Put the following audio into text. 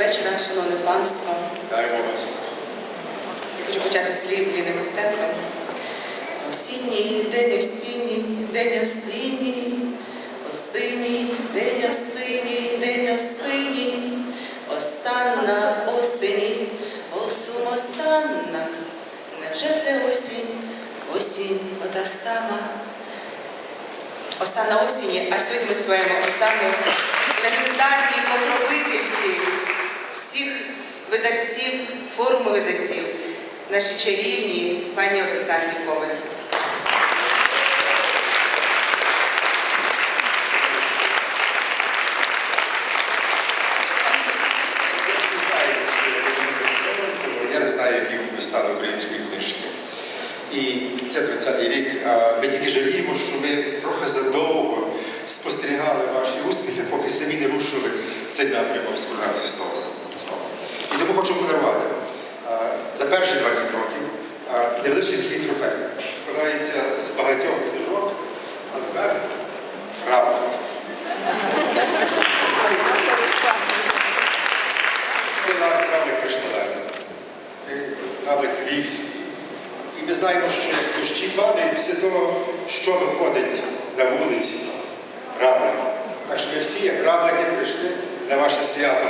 вечора, шановне панство. Вітаємо вас. Я хочу почати слів Ліни Костенко. Осінній день осінній, день осінній, осінній, день осінній, день осінній, осанна осені, осум осанна. Невже це осінь, осінь ота сама? Осанна осені, а сьогодні ми співаємо осанну легендарній покровительці форуму видавців, наші чарівні пані Олександрі Коваль. Це 30-й рік. Ми тільки жаліємо, що ми трохи задовго спостерігали ваші успіхи, поки самі не рушили цей напрямок з за перші 20 років невеличкий такий трофей. Складається з багатьох книжок, а зверху правда. Це равлик кришталевий, це равлик львівський. І ми знаємо, що як дощі падають після того, що виходить на вулиці равлик. Так що ми всі, як равлики, прийшли на ваше свято,